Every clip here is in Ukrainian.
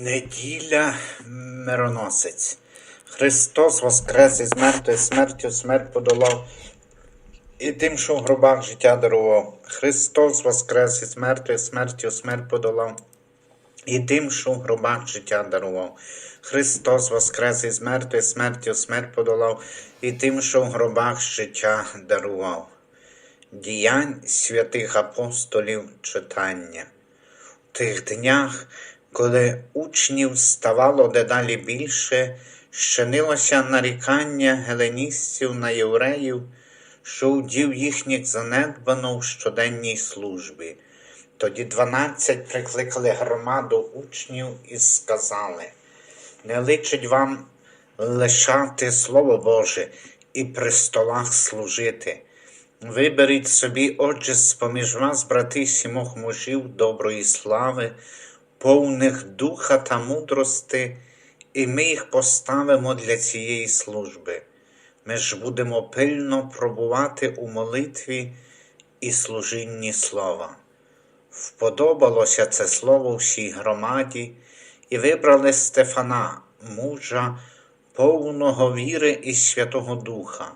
Неділя мироносець. Христос воскрес із мертвої смертю смерть подолав і тим, що в гробах життя дарував. Христос воскрес із мертвої смертю смерть подолав і тим, що в гробах життя дарував. Христос воскрес із мертвої смертю смерть подолав і тим, що в гробах життя дарував. Діянь святих апостолів читання. В тих днях, коли учнів ставало дедалі більше, щинилося нарікання геленістів на євреїв, що удів їхніх занедбано в щоденній службі. Тоді дванадцять прикликали громаду учнів і сказали: не личить вам лишати Слово Боже і при столах служити. Виберіть собі, отже, з-поміж вас, брати сімох мужів доброї слави, повних духа та мудрости, і ми їх поставимо для цієї служби. Ми ж будемо пильно пробувати у молитві і служінні слова. Вподобалося це слово всій громаді, і вибрали Стефана, мужа, повного віри і Святого Духа,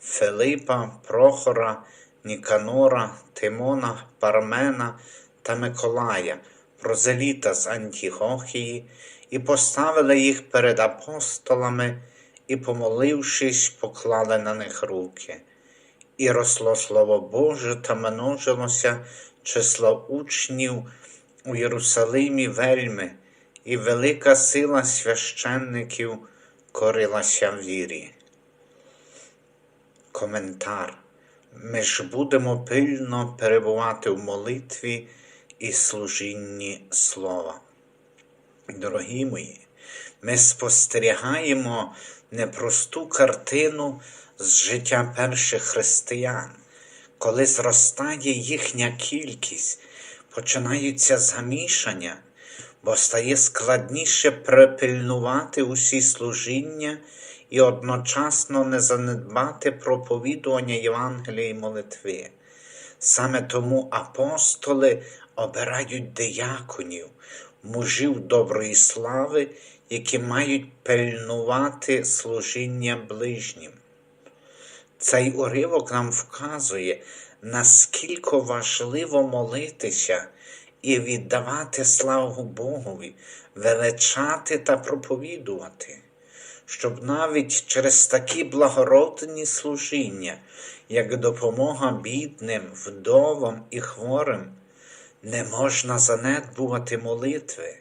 Филипа, Прохора, Ніканора, Тимона, Пармена та Миколая, прозеліта з Антіохії, і поставили їх перед апостолами, і, помолившись, поклали на них руки. І росло Слово Боже та множилося число учнів у Єрусалимі вельми, і велика сила священників корилася в вірі. Коментар. Ми ж будемо пильно перебувати в молитві і служінні слова. Дорогі мої, ми спостерігаємо непросту картину з життя перших християн, коли зростає їхня кількість, починаються замішання, бо стає складніше припильнувати усі служіння і одночасно не занедбати проповідування Євангелія і молитви. Саме тому апостоли обирають дияконів, мужів доброї слави, які мають пильнувати служіння ближнім. Цей уривок нам вказує, наскільки важливо молитися і віддавати славу Богові, величати та проповідувати, щоб навіть через такі благородні служіння, як допомога бідним, вдовам і хворим, не можна занедбувати молитви.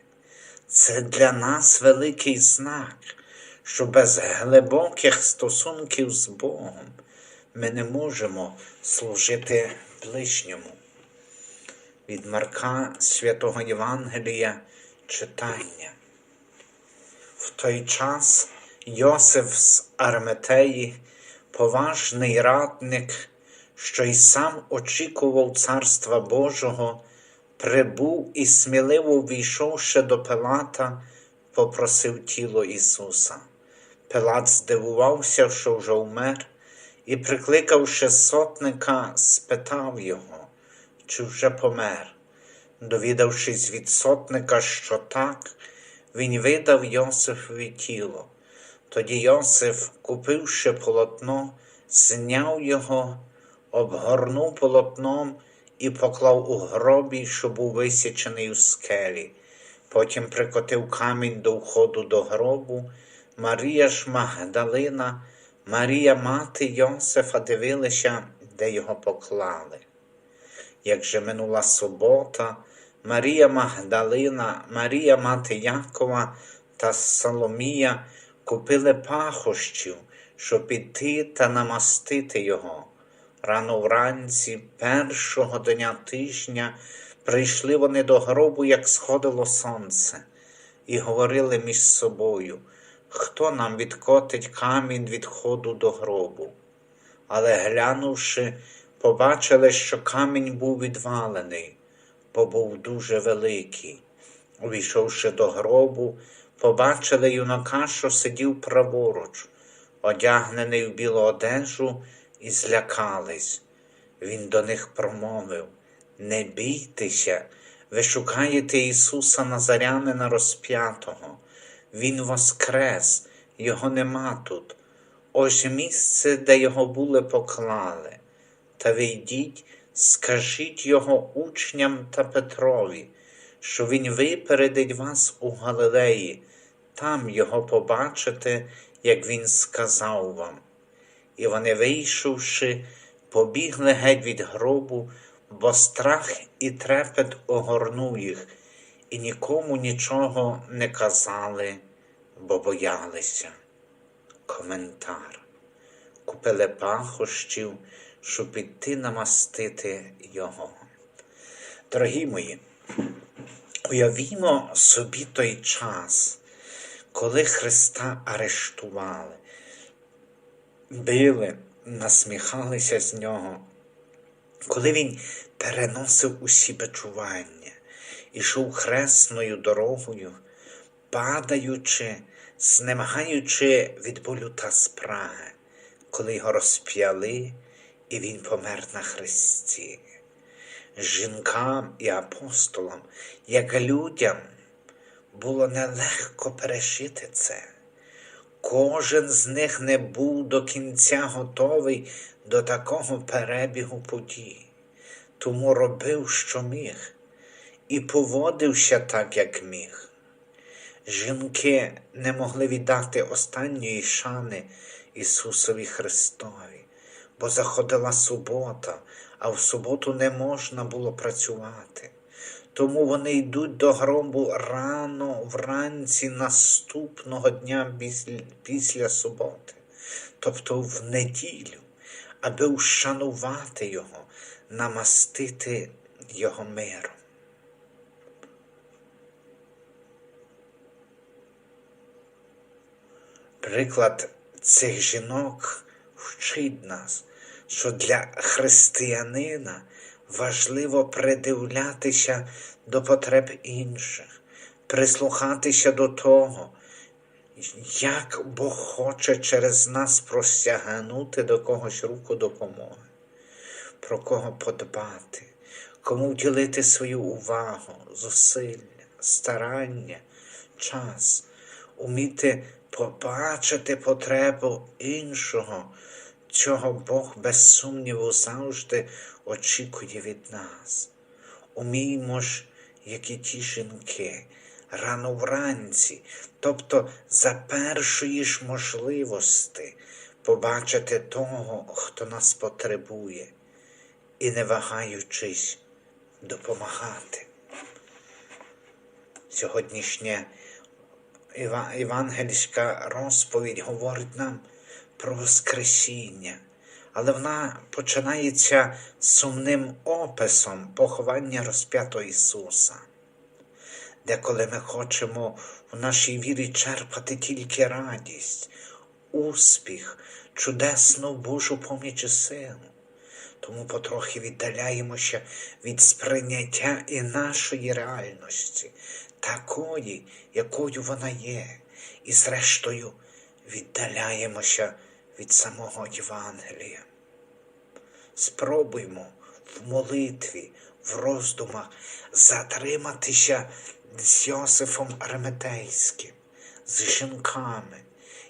Це для нас великий знак, що без глибоких стосунків з Богом ми не можемо служити ближньому. Від Марка Святого Євангелія читання. В той час Йосиф з Арметеї, поважний радник, що й сам очікував Царства Божого, прибув і сміливо війшовши до Пилата, попросив тіло Ісуса. Пилат здивувався, що вже вмер, і, прикликавши сотника, спитав його, чи вже помер. Довідавшись від сотника, що так, він видав Йосифові тіло. Тоді Йосиф, купивши полотно, зняв його, обгорнув полотном і поклав у гробі, що був висічений у скелі. Потім прикотив камінь до входу до гробу. Марія ж Магдалина, Марія мати Йосифа дивилися, де його поклали. Як же минула субота, Марія Магдалина, Марія мати Якова та Соломія купили пахощів, щоб піти та намастити його. Рано вранці першого дня тижня прийшли вони до гробу, як сходило сонце, і говорили між собою, хто нам відкотить камінь від ходу до гробу. Але глянувши, побачили, що камінь був відвалений, бо був дуже великий. Увійшовши до гробу, побачили юнака, що сидів праворуч, одягнений в білу одежу, і злякались. Він до них промовив: Не бійтеся, Ви шукаєте Ісуса Назарянина розп'ятого. Він воскрес, Його нема тут. Ось місце, де його були поклали. Та ви йдіть, скажіть його учням та Петрові, що він випередить вас у Галилеї, там його побачите, як він сказав вам. І вони, вийшовши, побігли геть від гробу, бо страх і трепет огорнув їх, і нікому нічого не казали, бо боялися. Коментар. Купили пахощів, щоб піти намастити його. Дорогі мої, уявімо собі той час, коли Христа арештували, били, насміхалися з нього, коли Він переносив усі бичування, ішов хресною дорогою, падаючи, знемагаючи від болю та спраги, коли його розп'яли, і він помер на хресті. Жінкам і апостолам, як людям, було нелегко пережити це. Кожен з них не був до кінця готовий до такого перебігу подій, тому робив, що міг, і поводився так, як міг. Жінки не могли віддати останньої шани Ісусові Христові, бо заходила субота, а в суботу не можна було працювати. Тому вони йдуть до гробу рано вранці наступного дня після, після суботи, тобто в неділю, аби вшанувати його, намастити його миром. Приклад цих жінок вчить нас, що для християнина важливо придивлятися до потреб інших, прислухатися до того, як Бог хоче через нас простягнути до когось руку допомоги, про кого подбати, кому вділити свою увагу, зусилля, старання, час, уміти побачити потребу іншого, чого Бог без сумніву завжди очікує від нас. Уміймо ж, як і ті жінки, рано вранці, тобто за першої ж можливості побачити того, хто нас потребує, і не вагаючись допомагати. Сьогоднішнє Євангельська розповідь говорить нам про Воскресіння, але вона починається сумним описом поховання розп'ятого Ісуса. Деколи ми хочемо в нашій вірі черпати тільки радість, успіх, чудесну Божу поміч і силу. Тому потрохи віддаляємося від сприйняття і нашої реальності, такої, якою вона є, і, зрештою, віддаляємося від самого Євангелія. Спробуймо в молитві, в роздумах затриматися з Йосифом Ареметейським, з жінками,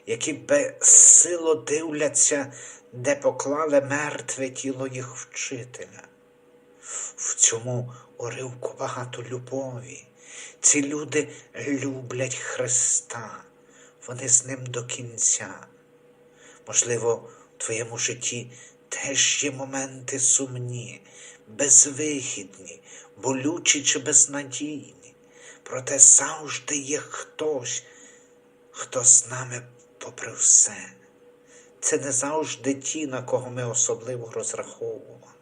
які безсило дивляться, де поклали мертве тіло їх вчителя. В цьому уривку багато любові. Ці люди люблять Христа, вони з ним до кінця. Можливо, в твоєму житті теж є моменти сумні, безвихідні, болючі чи безнадійні. Проте завжди є хтось, хто з нами попри все. Це не завжди ті, на кого ми особливо розраховували.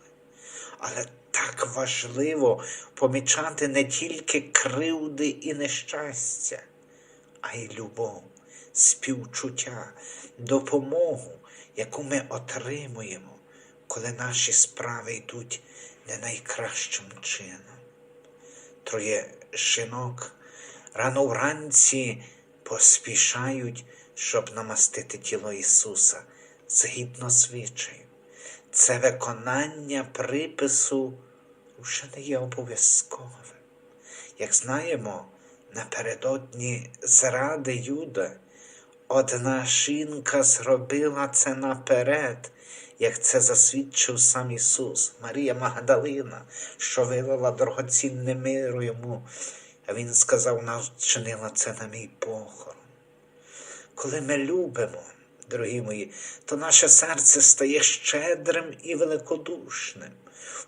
Але так важливо помічати не тільки кривди і нещастя, а й любов, співчуття, допомогу, яку ми отримуємо, коли наші справи йдуть не найкращим чином. Троє жінок рано вранці поспішають, щоб намастити тіло Ісуса згідно звичаю. Це виконання припису вже не є обов'язковим. Як знаємо, напередодні зради Юда одна жінка зробила це наперед, як це засвідчив сам Ісус, Марія Магдалина, що вилила дорогоцінне миру йому. А Він сказав, вона вчинила це на мій похорон. Коли ми любимо, дорогі мої, то наше серце стає щедрим і великодушним.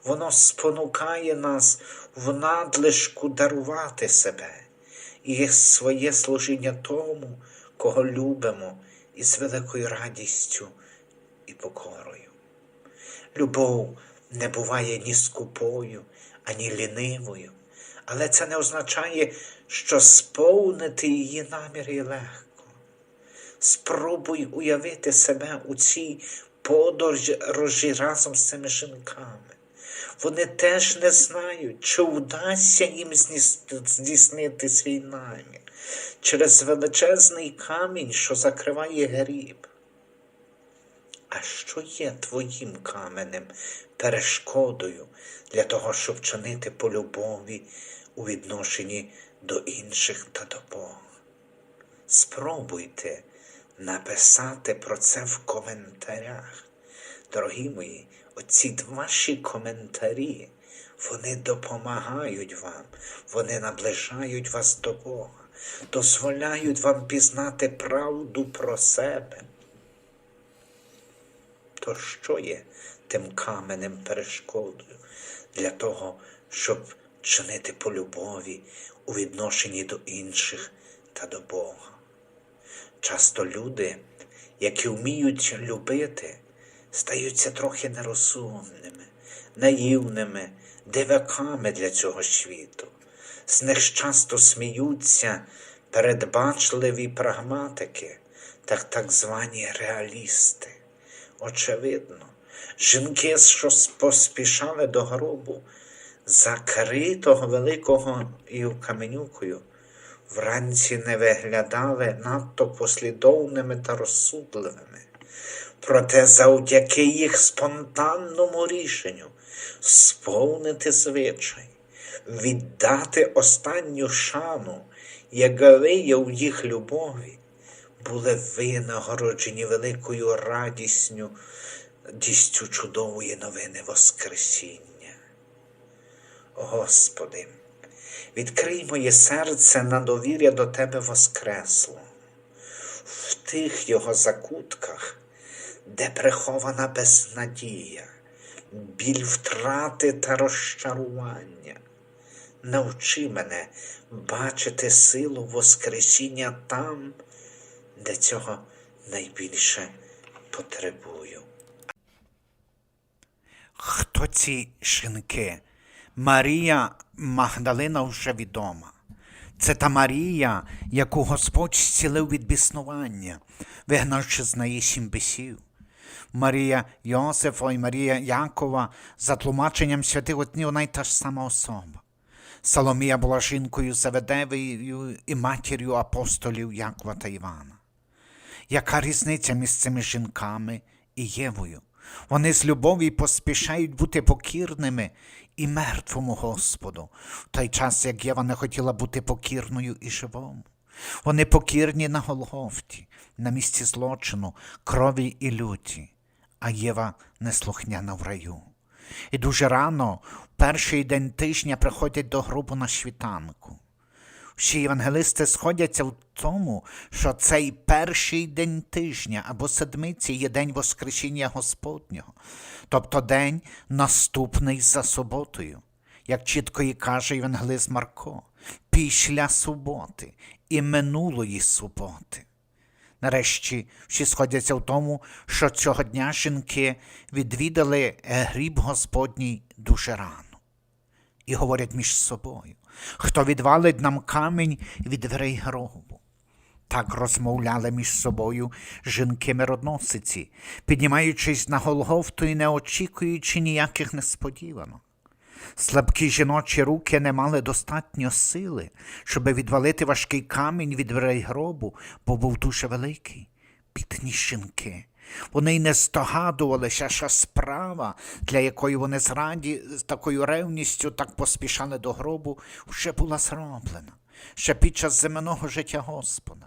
Воно спонукає нас в надлишку дарувати себе і своє служіння тому, кого любимо, із великою радістю і покорою. Любов не буває ні скупою, ані лінивою, але це не означає, що сповнити її наміри легко. Спробуй уявити себе у цій подорожі разом з цими жінками. Вони теж не знають, чи вдасться їм здійснити свій намір через величезний камінь, що закриває гріб. А що є твоїм каменем, перешкодою для того, щоб вчинити по любові у відношенні до інших та до Бога? Спробуйте написати про це в коментарях. Дорогі мої, оці ваші коментарі, вони допомагають вам, вони наближають вас до Бога, дозволяють вам пізнати правду про себе. То що є тим каменем перешкодою для того, щоб чинити по любові у відношенні до інших та до Бога? Часто люди, які вміють любити, стаються трохи нерозумними, наївними, диваками для цього світу. З них часто сміються передбачливі прагматики та так звані реалісти. Очевидно, жінки, що поспішали до гробу, закритого великого і каменюкою, вранці не виглядали надто послідовними та розсудливими. Проте завдяки їх спонтанному рішенню сповнити звичай, віддати останню шану, як вияв їх любові, були винагороджені великою радісню, дістю чудової новини Воскресіння. Господи, відкрий моє серце на довір'я до Тебе Воскресло, в тих його закутках, де прихована безнадія, біль втрати та розчарування. Навчи мене бачити силу Воскресіння там, де цього найбільше потребую. Хто ці жінки? Марія Магдалина вже відома. Це та Марія, яку Господь зцілив від біснування, вигнавши з неї сім бісів. Марія Йосифа і Марія Якова, за тлумаченням святих отні, вона й та ж сама особа. Соломія була жінкою Заведевою і матір'ю апостолів Якова та Івана. Яка різниця між цими жінками і Євою? Вони з любові поспішають бути покірними і мертвому Господу, в той час, як Єва не хотіла бути покірною і живому. Вони покірні на Голгофті, на місці злочину, крові і люті, а Єва неслухняна в раю. І дуже рано, перший день тижня, приходять до гробу на світанку. Всі євангелисти сходяться в тому, що цей перший день тижня або седмиці є день Воскресіння Господнього, тобто день наступний за суботою, як чітко і каже Євангелист Марко, після суботи і минулої суботи. Нарешті всі сходяться в тому, що цього дня жінки відвідали гріб Господній дуже рано і говорять між собою, хто відвалить нам камінь від дверей гробу. Так розмовляли між собою жінки-миродносиці, піднімаючись на Голгофту і не очікуючи ніяких несподіванок. Слабкі жіночі руки не мали достатньо сили, щоб відвалити важкий камінь від дверей гробу, бо був дуже великий. Бідні жінки, Вони й не здогадувалися, що справа, для якої вони зраді з такою ревністю так поспішали до гробу, вже була зроблена ще під час земного життя Господа.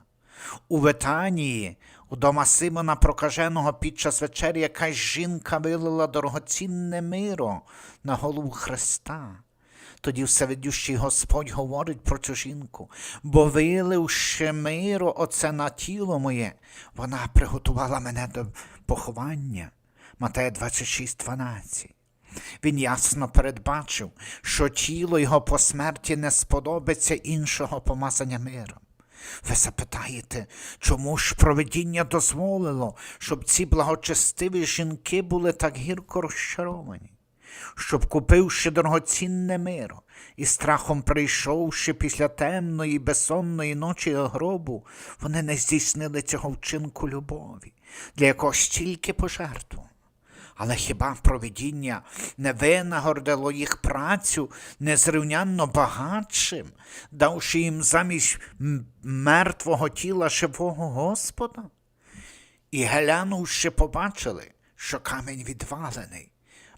У Ветанії, удома Симона Прокаженого під час вечері якась жінка вилила дорогоцінне миро на голову Христа. Тоді всевидющий Господь говорить про цю жінку, бо виливши миро оце на тіло моє, вона приготувала мене до поховання. Матея 26, 12. Він ясно передбачив, що тіло його по смерті не сподобиться іншого помазання миром. Ви запитаєте, чому ж проведіння дозволило, щоб ці благочестиві жінки були так гірко розчаровані? Щоб, купивши дорогоцінне миро і страхом прийшовши після темної безсонної ночі гробу, вони не здійснили цього вчинку любові, для якого стільки пожертвував. Але хіба провидіння не винагордило їх працю незрівнянно багатшим, давши їм замість мертвого тіла живого Господа? І глянувши, побачили, що камінь відвалений,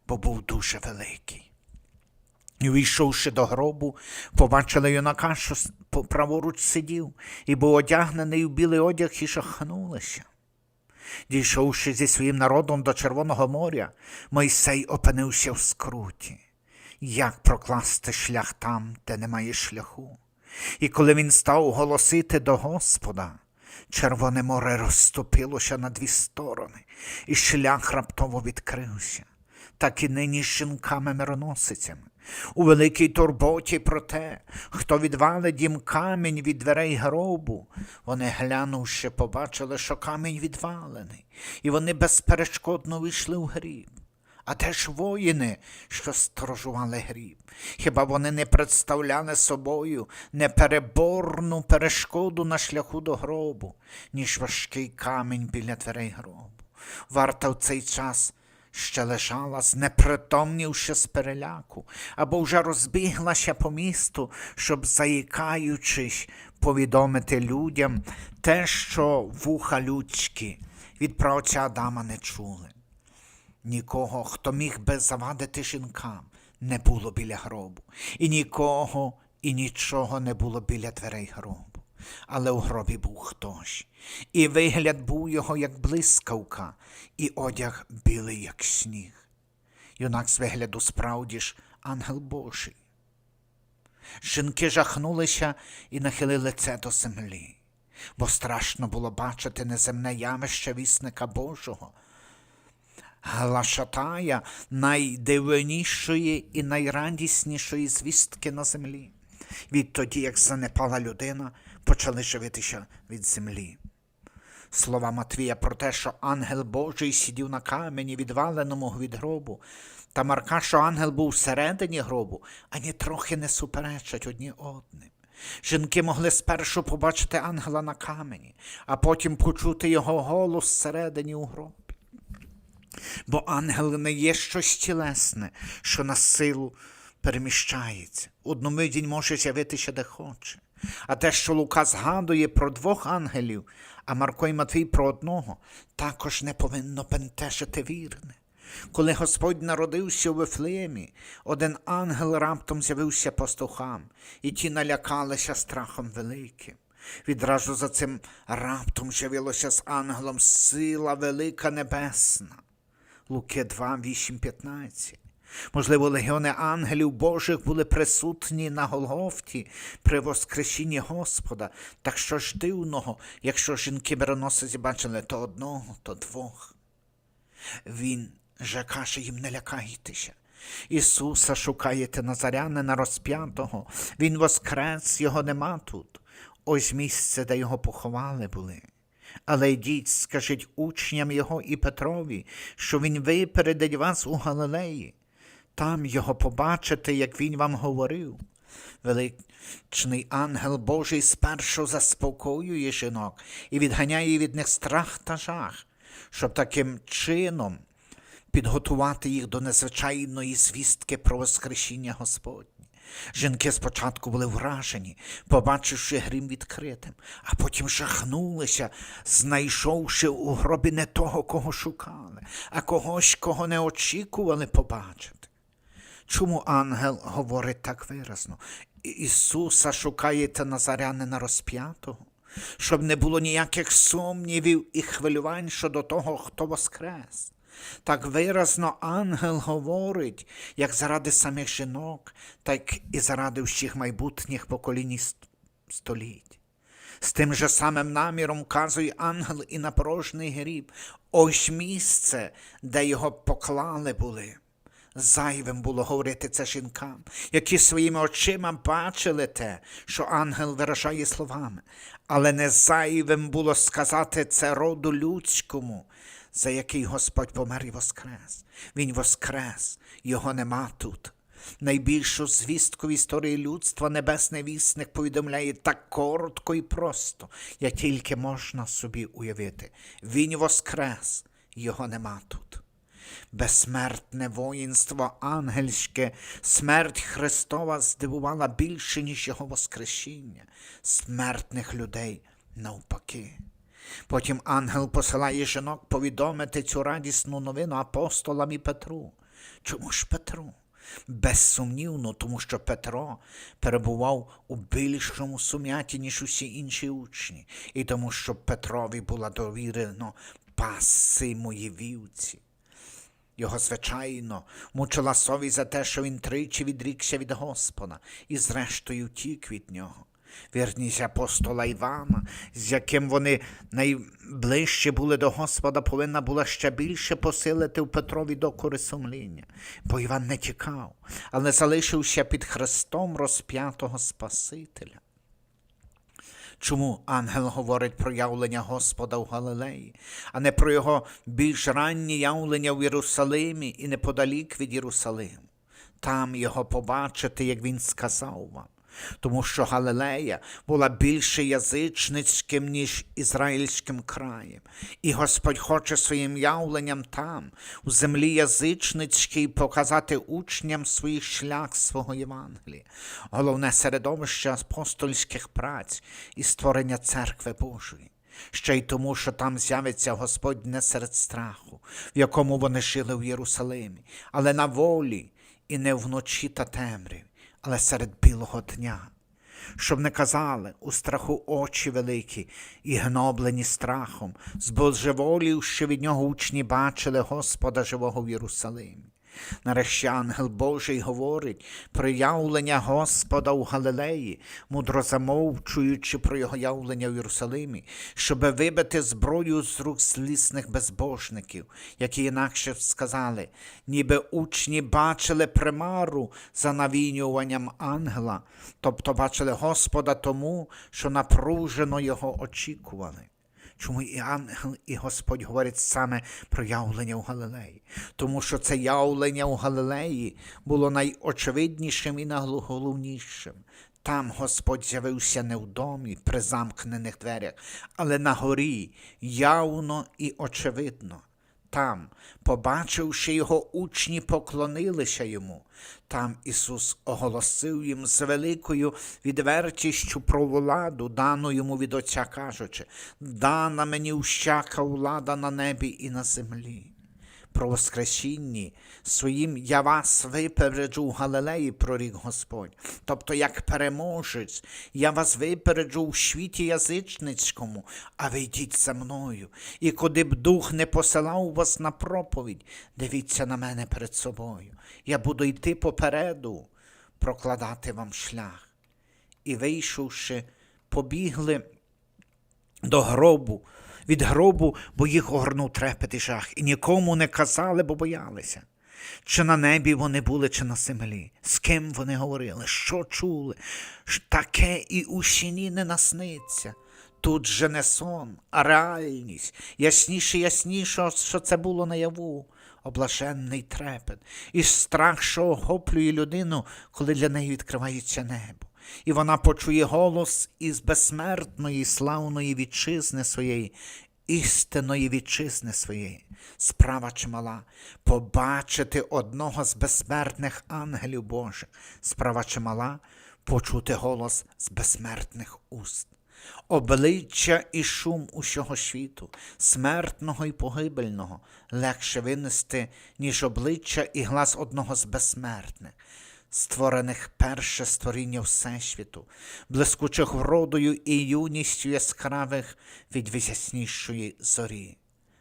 бо був дуже великий. І війшовши до гробу, побачили юнака, що праворуч сидів, і був одягнений у білий одяг і жахнулися. Дійшовши зі своїм народом до Червоного моря, Мойсей опинився в скруті. Як прокласти шлях там, де немає шляху? І коли він став голосити до Господа, Червоне море розступилося на дві сторони, і шлях раптово відкрився, так і нині з жінками-мироносицями. У великій турботі про те, хто відвалить їм камінь від дверей гробу, вони, глянувши, побачили, що камінь відвалений, і вони безперешкодно вийшли в гріб. А де ж воїни, що сторожували гріб? Хіба вони не представляли собою непереборну перешкоду на шляху до гробу, ніж важкий камінь біля дверей гробу? Варта в цей час ще лежала, знепритомнівши з переляку, або вже розбіглася по місту, щоб, заїкаючись, повідомити людям те, що вуха людські від праотця Адама не чули. Нікого, хто міг би завадити жінкам, не було біля гробу, і нікого і нічого не було біля дверей гробу. Але у гробі був хтось, і вигляд був його, як блискавка, і одяг білий, як сніг. Юнак з вигляду справді ж ангел Божий. Жінки жахнулися і нахилили лице до землі, бо страшно було бачити неземне явище вісника Божого. Глашатая найдивнішої і найрадіснішої звістки на землі. Відтоді, як занепала людина, почали живитися від землі. Слова Матвія про те, що ангел Божий сидів на камені, відваленому від гробу, та Марка, що ангел був всередині гробу, ані трохи не суперечать одні одним. Жінки могли спершу побачити ангела на камені, а потім почути його голос всередині у гробі. Бо ангел не є щось тілесне, що на силу переміщається. Він може з'явитися де хоче. А те, що Лука згадує про двох ангелів, а Марко і Матвій про одного, також не повинно бентежити вірне. Коли Господь народився у Вифлеємі, один ангел раптом з'явився пастухам, і ті налякалися страхом великим. Відразу за цим раптом з'явилося з ангелом сила велика небесна. Луки 2, 8, 15. Можливо, легіони ангелів Божих були присутні на Голгофті при воскресінні Господа. Так що ж дивного, якщо жінки мироносиці бачили то одного, то двох. Він же каже їм не лякайтеся. Ісуса шукаєте Назарянина розп'ятого, Він воскрес, його нема тут. Ось місце, де його поховали були. Але йдіть, скажіть учням його і Петрові, що він випередить вас у Галилеї. Там його побачите, як він вам говорив. Величний ангел Божий спершу заспокоює жінок і відганяє від них страх та жах, щоб таким чином підготувати їх до незвичайної звістки про Воскресіння Господнє. Жінки спочатку були вражені, побачивши грім відкритим, а потім жахнулися, знайшовши у гробі не того, кого шукали, а когось, кого не очікували побачити. Чому ангел говорить так виразно? Ісуса шукаєте Назарянина розп'ятого, щоб не було ніяких сумнівів і хвилювань щодо того, хто воскрес. Так виразно ангел говорить, як заради самих жінок, так і заради всіх майбутніх поколінь століть. З тим же самим наміром вказує ангел і на порожній гріб. Ось місце, де його поклали були. Зайвим було говорити це жінкам, які своїми очима бачили те, що ангел виражає словами, але не зайвим було сказати це роду людському, за який Господь помер і воскрес. Він воскрес, його нема тут. Найбільшу звістку в історії людства небесний вісник повідомляє так коротко і просто, як тільки можна собі уявити. Він воскрес, його нема тут. Безсмертне воїнство ангельське, смерть Христова здивувала більше, ніж його воскресіння, смертних людей навпаки. Потім ангел посилає жінок повідомити цю радісну новину апостолам і Петру. Чому ж Петру? Безсумнівно, тому що Петро перебував у більшому сум'яті, ніж усі інші учні, і тому, що Петрові була довірено паси мої вівці. Його, звичайно, мучила совість за те, що він тричі відрікся від Господа і зрештою втік від нього. Вірність апостола Івана, з яким вони найближче були до Господа, повинна була ще більше посилити в Петрові докори сумління, бо Іван не тікав, але залишився під Христом розп'ятого Спасителя. Чому ангел говорить про явлення Господа в Галилеї, а не про його більш раннє явлення в Єрусалимі і неподалік від Єрусалиму? Там його побачити, як він сказав вам. Тому що Галилея була більше язичницьким, ніж ізраїльським краєм, і Господь хоче своїм явленням там, у землі язичницькій, показати учням свій шлях свого Євангелія, головне середовище апостольських праць і створення церкви Божої. Ще й тому, що там з'явиться Господь не серед страху, в якому вони жили в Єрусалимі, але на волі і не вночі та темряві, але серед білого дня. Щоб не казали у страху очі великі і гноблені страхом, збожеволівши від нього учні бачили Господа живого в Єрусалимі. Нарешті ангел Божий говорить про явлення Господа у Галилеї, мудро замовчуючи про його явлення в Єрусалимі, щоби вибити зброю з рук злісних безбожників, які інакше сказали, ніби учні бачили примару за навінюванням ангела, тобто бачили Господа тому, що напружено його очікували. Чому і ангел, і Господь говорять саме про явлення у Галилеї? Тому що це явлення у Галилеї було найочевиднішим і найголовнішим. Там Господь з'явився не в домі при замкнених дверях, але на горі, явно і очевидно. Там, побачивши його, учні поклонилися йому. Там Ісус оголосив їм з великою відвертістю про владу, дану йому від Отця, кажучи, дана мені всяка влада на небі і на землі. Про Воскресінні своїм я вас випереджу в Галилеї, прорік Господь. Тобто, як переможець, я вас випереджу в світі язичницькому, а ви йдіть за мною. І куди б дух не посилав вас на проповідь, дивіться на мене перед собою. Я буду йти попереду, прокладати вам шлях. І вийшовши, побігли до гробу, від гробу, бо їх огорнув трепет і жах, і нікому не казали, бо боялися. Чи на небі вони були, чи на землі, з ким вони говорили, що чули, таке і у сіні не насниться. Тут же не сон, а реальність, ясніше, ясніше, що це було наяву, облаженний трепет, і страх, що охоплює людину, коли для неї відкривається небо і вона почує голос із безсмертної славної вітчизни своєї істинної вітчизни своєї, справа чимала, побачити одного з безсмертних ангелів Божих, справа чимала, почути голос з безсмертних уст. Обличчя і шум усього світу, смертного і погибельного, легше винести, ніж обличчя і глас одного з безсмертних, створених перше створіння Всесвіту, блискучих вродою і юністю яскравих від вияснішої зорі.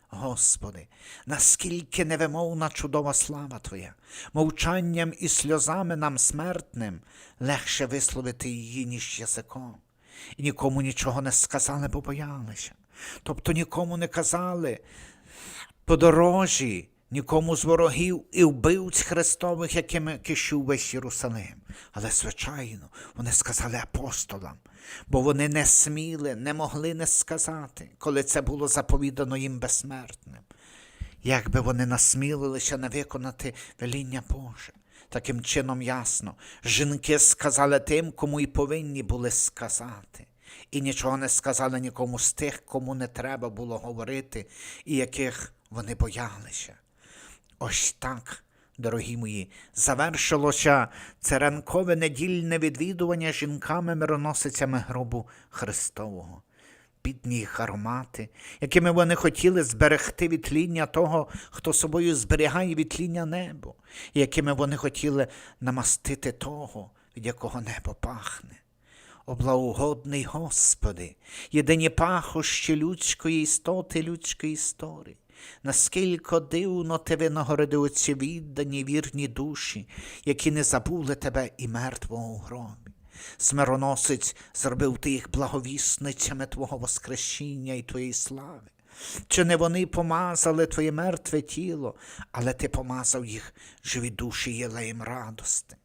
Господи, наскільки невимовна чудова слава Твоя, мовчанням і сльозами нам смертним легше висловити її, ніж язиком. І нікому нічого не сказали, бо боялися. Тобто нікому не казали подорожі, нікому з ворогів і вбивць Христових, якими кишів весь Єрусалим. Але, звичайно, вони сказали апостолам, бо вони не сміли, не могли не сказати, коли це було заповідано їм безсмертним. Як би вони насмілилися не виконати веління Боже. Таким чином ясно, жінки сказали тим, кому й повинні були сказати, і нічого не сказали нікому з тих, кому не треба було говорити, і яких вони боялися. Ось так, дорогі мої, завершилося це ранкове недільне відвідування жінками-мироносицями гробу Христового. Бідні їх аромати, якими вони хотіли зберегти відтління того, хто собою зберігає відтління небо, якими вони хотіли намастити того, від якого небо пахне. Облаугодний Господи, єдині пахощі людської істоти, людської історії. Наскільки дивно ти винагородив оці віддані вірні душі, які не забули тебе і мертвого у гробі. Смироносець зробив ти їх благовісницями Твого Воскресіння і Твоєї слави. Чи не вони помазали Твоє мертве тіло, але ти помазав їх живі душі єлеєм радости.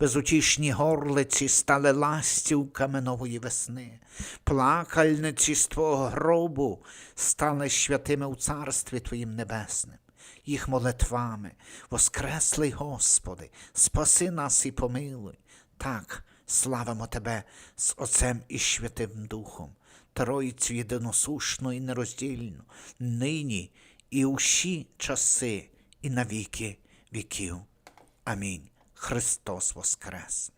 Безутішні горлиці стали ластівками нової весни, плакальниці з Твого гробу стали святими у царстві Твоїм небесним. Їх молитвами, воскреслий Господи, спаси нас і помилуй. Так, славимо Тебе з Отцем і Святим Духом, Троїцю єдиносушну і нероздільну, нині і усі часи, і на віки віків. Амінь. Христос Воскрес!